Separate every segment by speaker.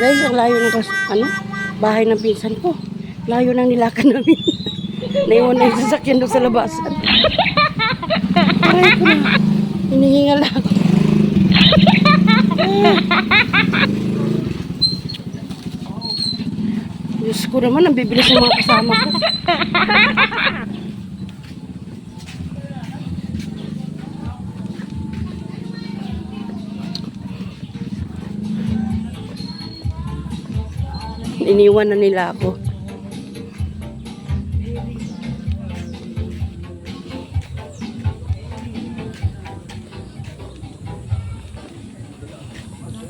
Speaker 1: layo ng ano, bahay ng pinsan ko. Layo ng nilakan namin. Naiwan na yung sasakyan doon sa labasan. Aray ko na. Hinihingal ako. Diyos ko naman, ang bibilis ng mga kasama ko. Iniwan na nila ako.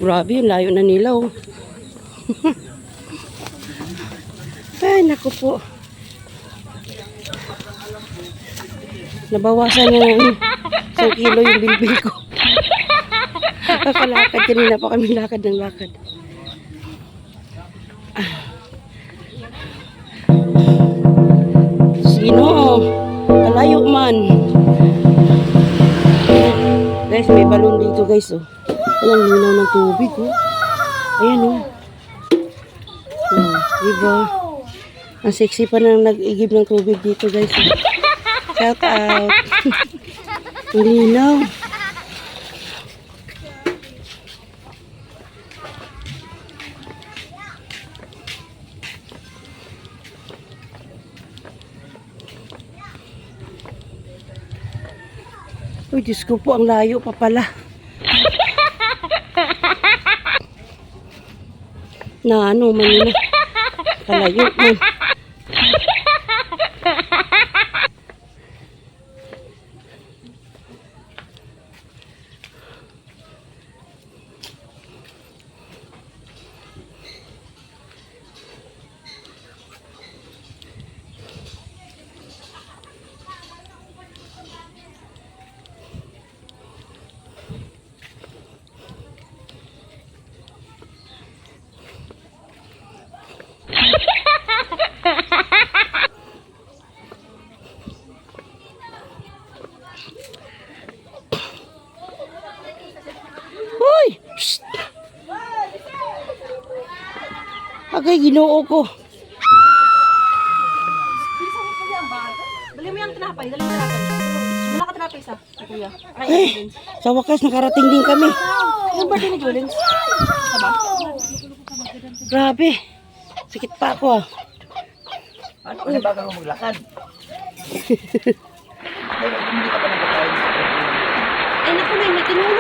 Speaker 1: Grabe, yung layo na nila oh. Ay, naku po. Nabawasan na ng isang kilo yung bilbil ko. Kakalakad kanina pa kami lakad ng lakad. Sino? Kalayo man. Guys, may balon dito guys oh. Ayan, linaw ng tubig oh. Ayan oh. Oh, diba? Ang sexy pa nang nag-igib ng tubig dito guys. oh. Shout out. Linaw. Uy, Diyos ko po, ang layo pa pala. na ano, Manila. Kalayo man. Shh! Agay, ginoo ko.
Speaker 2: Dali mo yung tinapay, dali mo tinapay. Wala ka tinapay sa kuya. Ay,
Speaker 1: sa wakas, nakarating din kami.
Speaker 2: yung birthday ni Julens. Saba?
Speaker 1: Grabe. Sakit pa ako ah.
Speaker 3: Ano kasi baga mo maglakad? Ay, ka
Speaker 2: naku, may tinulong